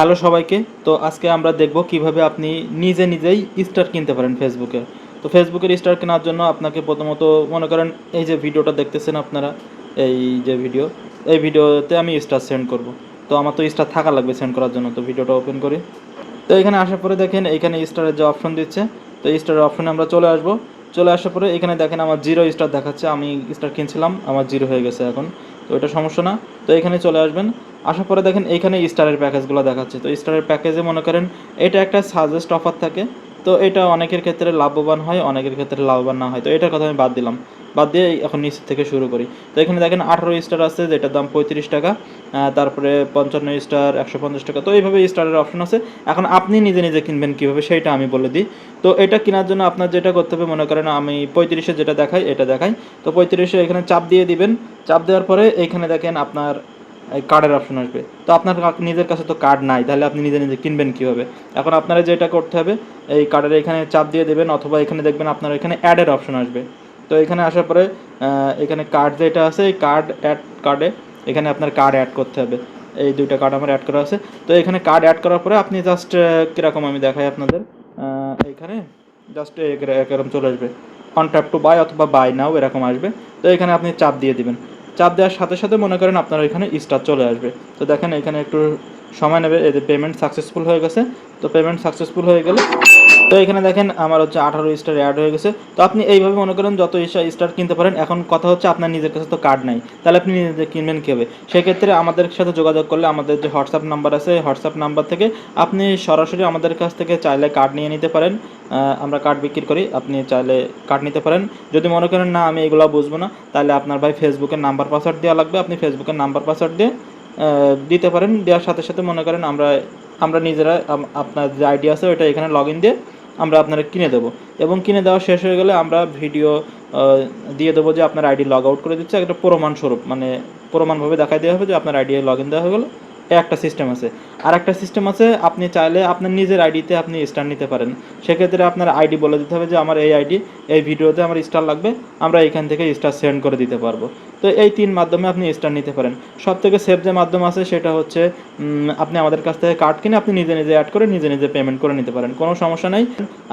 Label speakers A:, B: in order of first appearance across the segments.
A: Hello সবাইকে। তো আজকে আমরা দেখব কীভাবে আপনি নিজে নিজেই স্টার কিনতে পারেন ফেসবুকে তো ফেসবুকের স্টার কেনার জন্য আপনাকে প্রথমত মনে করেন এই যে ভিডিওটা দেখতেছেন আপনারা, এই যে ভিডিও এই ভিডিওতে আমি স্টার সেন্ড করব। তো আমার তো স্টার থাকা লাগবে সেন্ড করার জন্য, তো ভিডিওটা ওপেন করি। তো এখানে আসার পরে দেখেন এখানে স্টারের যে অপশন দিচ্ছে, তো স্টারের অপশনে আমরা চলে আসব। চলে আসার পরে এখানে দেখেন আমার জিরো স্টার দেখাচ্ছে, আমি স্টার কিনছিলাম, আমার জিরো হয়ে গেছে এখন। তো এটা সমস্যা না। তো এখানে চলে আসবেন। আসার পরে দেখেন এইখানে স্টারের প্যাকেজগুলো দেখাচ্ছে। তো স্টারের প্যাকেজে মনে করেন এটা একটা সাজেস্ট অফার থাকে। তো এটা অনেকের ক্ষেত্রে লাভবান হয়, অনেকের ক্ষেত্রে লাভবান না হয়। তো এটার কথা আমি বাদ দিলাম। বাদ দিয়ে এখন নিচ থেকে শুরু করি। তো এখানে দেখেন আঠারো স্টার আছে, যেটার দাম পঁয়ত্রিশ টাকা তারপরে পঞ্চান্ন স্টার, একশো পঞ্চাশ টাকা। তো এইভাবে স্টারের অপশন আছে। এখন আপনি নিজে নিজে কিনবেন কীভাবে সেইটা আমি বলে দিই। তো এটা কেনার জন্য আপনার যেটা করতে হবে, মনে করেন আমি পঁয়ত্রিশে যেটা দেখাই, এটা দেখাই। তো পঁয়ত্রিশে এখানে চাপ দিয়ে দিবেন। চাপ দেওয়ার পরে এইখানে দেখেন আপনার কার্ডের অপশন আসবে। তো আপনার নিজের কাছে তো কার্ড নাই, তাহলে আপনি নিজে নিজে কিনবেন কীভাবে? এখন আপনারা যেটা করতে হবে, এই কার্ডের এখানে চাপ দিয়ে দেবেন, অথবা এখানে দেখবেন আপনার এখানে অ্যাডের অপশন আসবে। তো এখানে আসার পরে এখানে কার্ড যেটা আছে, এই কার্ড অ্যাড কার্ডে এখানে আপনার কার্ড অ্যাড করতে হবে। এই দুইটা কার্ড আমার অ্যাড করা আছে। তো এখানে কার্ড অ্যাড করার পরে আপনি জাস্ট কীরকম আমি দেখাই আপনাদের। এখানে জাস্ট এরকম চলে আসবে। অন ট্যাপ টু বাই অথবা বাই নাও এরকম আসবে। তো এখানে আপনি চাপ দিয়ে দিবেন। চাপ দেওয়ার সাথে সাথে মনে করেন আপনার এখানে স্টার চলে আসবে। তো দেখেন এখানে একটু সময় নেবে এদের পেমেন্ট সাকসেসফুল হয়ে গেছে। তো পেমেন্ট সাকসেসফুল হয়ে গেলে তো এখানে দেখেন আমার হচ্ছে আঠারো স্টার অ্যাড হয়ে গেছে। তো আপনি এইভাবে মনে করেন যত স্টার কিনতে পারেন, এখন কথা হচ্ছে আপনার নিজের কাছে তো কার্ড নাই। তাহলে আপনি নিজে কিনবেন কীভাবে? সেক্ষেত্রে আমাদের সাথে যোগাযোগ করলে আমাদের যে হোয়াটসঅ্যাপ নাম্বার আছে হোয়াটসঅ্যাপ নাম্বার থেকে আপনি সরাসরি আমাদের কাছ থেকে চাইলে কার্ড নিয়ে নিতে পারেন। আমরা কার্ড বিক্রি করি, আপনি চাইলে কার্ড নিতে পারেন। যদি মনে করেন, না, আমি এগুলো বুঝব না, তাহলে আপনার ভাই ফেসবুকের নাম্বার পাসওয়ার্ড দেওয়া লাগবে। আপনি ফেসবুকের নাম্বার পাসওয়ার্ড দিয়ে দিতে পারেন। দেওয়ার সাথে সাথে মনে করেন আমরা আমরা নিজেরা আপনার যে আইডিয়া আছে, ওইটা এখানে লগ ইন দিয়ে আমরা আপনারা কিনে দেবো। এবং কিনে দেওয়া শেষ হয়ে গেলে আমরা ভিডিও দিয়ে দেবো যে আপনার আইডি লগ আউট করে দিচ্ছে। একটা প্রমাণস্বরূপ মানে প্রমাণভাবে দেখাই দেওয়া হবে যে আপনার আইডি লগ ইন দেওয়া হয়ে গেলো। একটা সিস্টেম আছে। আর একটা সিস্টেম আছে, আপনি চাইলে আপনার নিজের আইডিতে আপনি স্টার নিতে পারেন। সেক্ষেত্রে আপনার আইডি বলে দিতে হবে যে, আমার এই আইডি এই ভিডিওতে আমার স্টার লাগবে, আমরা এখান থেকে স্টার সেন্ড করে দিতে পারব। তো এই তিন মাধ্যমে আপনি স্টার নিতে পারেন। সব থেকে সেফ যে মাধ্যম আছে, সেটা হচ্ছে আপনি আমাদের কাছ থেকে কার্ড কিনে আপনি নিজে নিজে অ্যাড করে, নিজে নিজে পেমেন্ট করে নিতে পারেন। কোনো সমস্যা নেই।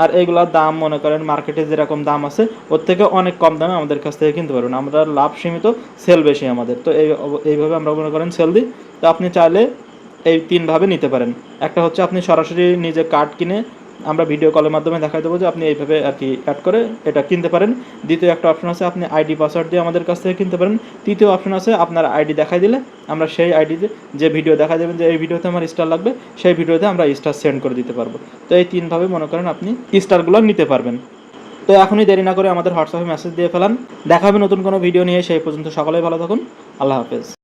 A: আর এইগুলোর দাম মনে করেন মার্কেটে যেরকম দাম আছে, ওর থেকে অনেক কম দামে আমাদের কাছ থেকে কিনতে পারবেন। আমরা লাভ সীমিত সেল বেশি আমাদের। তো এই, এইভাবে আমরা মনে করেন সেল দিই। তো আপনি চাইলে এই তিনভাবে নিতে পারেন। একটা হচ্ছে আপনি সরাসরি নিজে কার্ড কিনে আমরা ভিডিও কলের মাধ্যমে দেখাই দেবো যে আপনি এইভাবে আর কি অ্যাড করে এটা কিনতে পারেন। দ্বিতীয় একটা অপশন আছে, আপনি আইডি পাসওয়ার্ড দিয়ে আমাদের কাছ থেকে কিনতে পারেন। তৃতীয় অপশন আছে, আপনার আইডি দেখাই দিলে আমরা সেই আইডিতে যে ভিডিও দেখা দেবেন যে এই ভিডিওতে আমার স্টার লাগবে, সেই ভিডিওতে আমরা স্টার সেন্ড করে দিতে পারব। তো এই তিনভাবে মনে করেন আপনি স্টারগুলো নিতে পারবেন। তো এখনই দেরি না করে আমাদের হোয়াটসঅ্যাপে মেসেজ দিয়ে ফেলান। দেখা হবে নতুন কোনো ভিডিও নিয়ে, সেই পর্যন্ত সকলেই ভালো থাকুন। আল্লাহ হাফেজ।